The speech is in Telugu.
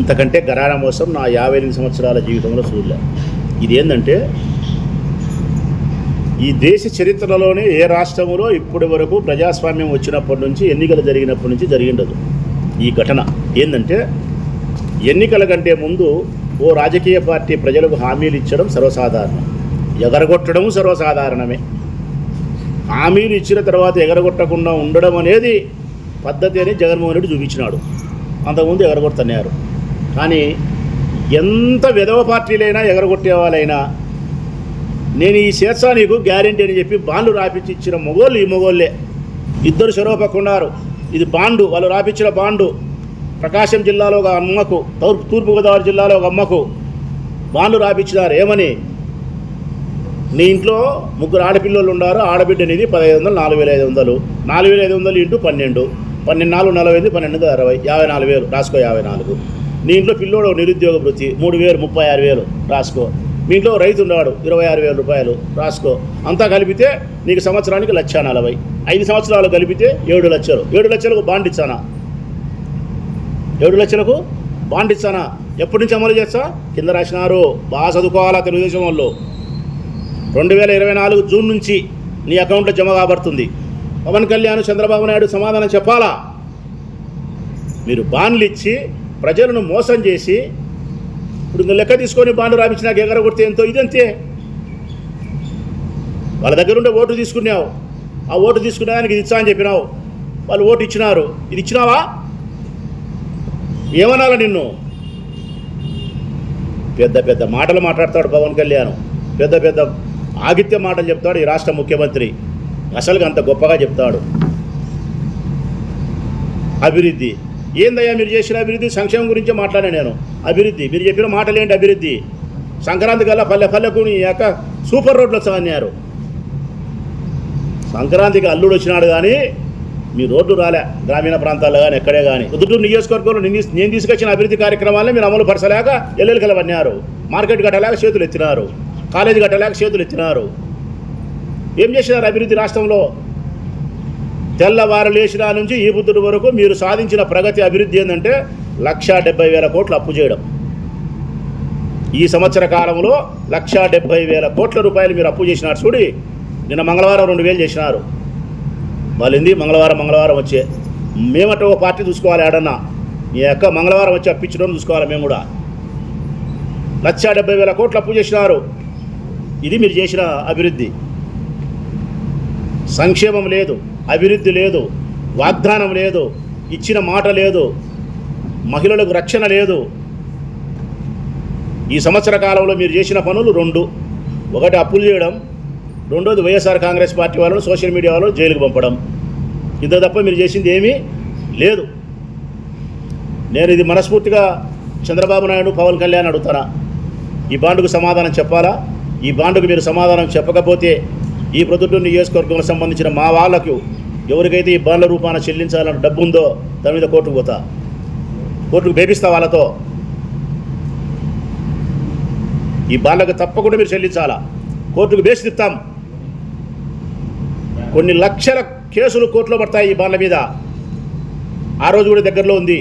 ఇంతకంటే గరాన మోసం నా యాభై ఎనిమిది సంవత్సరాల జీవితంలో చూడలే. ఇది ఏంటంటే ఈ దేశ చరిత్రలోనే ఏ రాష్ట్రంలో ఇప్పటి వరకు ప్రజాస్వామ్యం వచ్చినప్పటి నుంచి ఎన్నికలు జరిగినప్పటి నుంచి జరిగిండదు ఈ ఘటన. ఏంటంటే ఎన్నికల కంటే ముందు ఓ రాజకీయ పార్టీ ప్రజలకు హామీలు ఇచ్చడం సర్వసాధారణం. ఎగరగొట్టడం సర్వసాధారణమే. హామీలు ఇచ్చిన తర్వాత ఎగరగొట్టకుండా ఉండడం అనేది పద్ధతి అని జగన్మోహన్ రెడ్డి చూపించినాడు. అంతకుముందు ఎగరగొడుతున్నారు కానీ ఎంత విధవ పార్టీలైనా ఎగరగొట్టే వాళ్ళైనా నేను ఈ శీర్షా నీకు గ్యారెంటీ అని చెప్పి బాండ్లు రాపించి ఇచ్చిన మొగోళ్ళు ఈ మొగోళ్ళే. ఇద్దరు చెరవపక్కున్నారు ఇది బాండు వాళ్ళు రాపించిన బాండు. ప్రకాశం జిల్లాలో ఒక అమ్మకు తూర్పు తూర్పుగోదావరి జిల్లాలో ఒక అమ్మకు బాండ్లు రాపించినారు ఏమని? నీ ఇంట్లో ముగ్గురు ఆడపిల్లలు ఉన్నారు ఆడబిడ్డ అనేది పదహైదు వందలు నాలుగు వేల ఐదు వందలు. నాలుగు వేల ఐదు వందలు ఇంటూ పన్నెండు. పన్నెండు నాలుగు నలభై ఐదు పన్నెండు అరవై. యాభై నాలుగు వేలు. రాసుకో యాభై నాలుగు. నీ ఇంట్లో పిల్లోడు నిరుద్యోగ వృత్తి మూడు వేలు ముప్పై ఆరు వేలు రాసుకో. మీ ఇంట్లో రైతు ఉన్నాడు ఇరవై ఆరు వేల రూపాయలు రాసుకో. అంతా కలిపితే నీకు సంవత్సరానికి లక్ష నలభై. ఐదు సంవత్సరాలు కలిపితే ఏడు లక్షలు. ఏడు లక్షలకు బాండ్ ఇచ్చానా? ఏడు లక్షలకు బాండ్ ఇచ్చానా? ఎప్పటి నుంచి అమలు చేస్తా? కింద రాసినారు. బాగా చదువుకోవాలా తెలుగుదేశం వాళ్ళు? రెండు వేల ఇరవై నాలుగు జూన్ నుంచి నీ అకౌంట్లో జమ కాబడుతుంది. పవన్ కళ్యాణ్ చంద్రబాబు నాయుడు సమాధానం చెప్పాలా? మీరు బాండ్లు ఇచ్చి ప్రజలను మోసం చేసి ఇప్పుడు నువ్వు లెక్క తీసుకొని బాండ్లు రాపించినాక ఎగరగొడితే ఎంతో ఇదంతే? వాళ్ళ దగ్గర ఉండే ఓటు తీసుకున్నావు. ఆ ఓటు తీసుకునే దానికి ఇది ఇచ్చా అని చెప్పినావు. వాళ్ళు ఓటు ఇచ్చినారు. ఇది ఇచ్చినావా? ఏమనాలి నిన్ను? పెద్ద పెద్ద మాటలు మాట్లాడతాడు పవన్ కళ్యాణ్. పెద్ద పెద్ద ఆగిత్య మాటలు చెప్తాడు ఈ రాష్ట్ర ముఖ్యమంత్రి. అసలుగా అంత గొప్పగా చెప్తాడు. అభివృద్ధి. ఏందయ్యా మీరు చేసిన అభివృద్ధి? సంక్షేమం గురించే మాట్లాడాను నేను. అభివృద్ధి. మీరు చెప్పిన మాటలు ఏంటి అభివృద్ధి? సంక్రాంతి కల్లా పల్లె పల్లెకు యొక్క సూపర్ రోడ్లు వచ్చామన్నారు సంక్రాంతికి అల్లుడు వచ్చినాడు కానీ మీ రోడ్లు రాలే. గ్రామీణ ప్రాంతాల్లో కానీ ఎక్కడే కానీ. పొద్దుటూరు నియోజకవర్గంలో నేను నేను తీసుకొచ్చిన అభివృద్ధి కార్యక్రమాలను మీరు అమలు పరచలేక ఎల్లెలు కలవన్నారు. మార్కెట్ కట్టలేక చేతులు ఎత్తినారు. కాలేజీ కట్టలేక చేతులు ఎత్తినారు. ఏం చేసినారు అభివృద్ధి రాష్ట్రంలో? తెల్లవారు లేచిన నుంచి ఈ బుద్ధుడి వరకు మీరు సాధించిన ప్రగతి అభివృద్ధి ఏంటంటే లక్షా డెబ్బై వేల కోట్లు అప్పు చేయడం. ఈ సంవత్సర కాలంలో లక్షా డెబ్బై వేల కోట్ల రూపాయలు మీరు అప్పు చేసినారు చూడి. నిన్న మంగళవారం రెండు వేలు చేసినారు. వాళ్ళింది మంగళవారం మంగళవారం వచ్చే. మేమంటే ఒక పార్టీ చూసుకోవాలి ఆడన్నా. మీ యొక్క మంగళవారం వచ్చి అప్పించడం చూసుకోవాలి మేము కూడా. లక్ష డెబ్బై వేల కోట్లు అప్పు చేసినారు. ఇది మీరు చేసిన అభివృద్ధి. సంక్షేమం లేదు. అభివృద్ధి లేదు వాగ్దానం లేదు ఇచ్చిన మాట లేదు మహిళలకు రక్షణ లేదు. ఈ సంవత్సర కాలంలో మీరు చేసిన పనులు రెండు. ఒకటి అప్పులు చేయడం రెండోది వైఎస్ఆర్ కాంగ్రెస్ పార్టీ వాళ్ళను సోషల్ మీడియా వాళ్ళు జైలుకు పంపడం. ఇంత తప్ప మీరు చేసింది ఏమీ లేదు. నేను ఇది మనస్ఫూర్తిగా చంద్రబాబు నాయుడు పవన్ కళ్యాణ్ అడుగుతానా ఈ బాండుకు సమాధానం చెప్పాలా? ఈ బాండుకు మీరు సమాధానం చెప్పకపోతే ఈ ప్రొద్దుటూరు నియోజకవర్గంలో సంబంధించిన మా వాళ్ళకు ఎవరికైతే ఈ బాండ్ల రూపాన చెల్లించాలని డబ్బు ఉందో దాని మీద కోర్టుకు పోతా. కోర్టుకు బేపిస్తా వాళ్ళతో. ఈ బాండ్లకు తప్పకుండా మీరు చెల్లించాలా? కోర్టుకు బేసిస్తాం కొన్ని లక్షల కేసులు కోర్టులో పడతాయి ఈ బాండ్ల మీద. ఆ రోజు కూడా దగ్గరలో ఉంది.